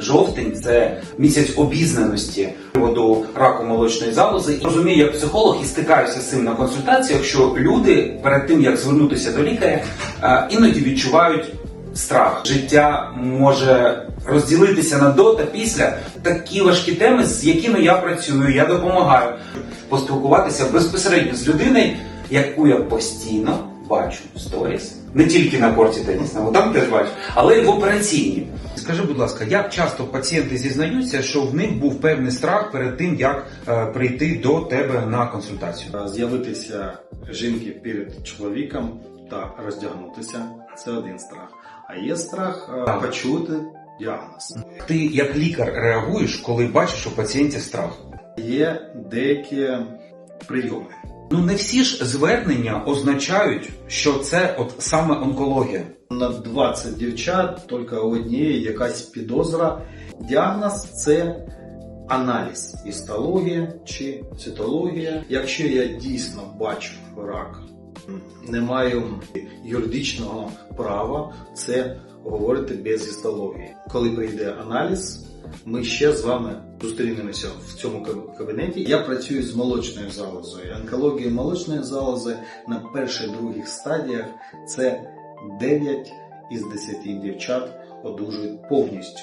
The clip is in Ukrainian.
Жовтень це місяць обізнаності приводу раку молочної залози. І Розумію, як психолог і стикаюся з цим на консультаціях, що люди перед тим як звернутися до лікаря, іноді відчувають страх. Життя може розділитися на до та після такі важкі теми, з якими я працюю, я допомагаю поспілкуватися безпосередньо з людиною, яку я постійно бачу сторіс, не тільки на корті тенісному, там теж бачу, але й в операційній. Скажи, будь ласка, як часто пацієнти зізнаються, що в них був певний страх перед тим, як е, прийти до тебе на консультацію? З'явитися жінки перед чоловіком та роздягнутися це один страх. А є страх е, Так. почути діагноз. Ти як лікар реагуєш, коли бачиш у пацієнтів страх? Є деякі прийоми. Ну не всі ж звернення означають, що це от саме онкологія. На 20 дівчат тільки у однієї якась підозра. Діагноз це аналіз гістологія чи цитологія. Якщо я дійсно бачу рак, не маю юридичного права це говорити без гістології. Коли прийде аналіз, ми ще з вами зустрінемося в цьому кабінеті. Я працюю з молочною залозою. Онкологія молочної залози на перших других стадіях це 9 із 10 дівчат одужують повністю.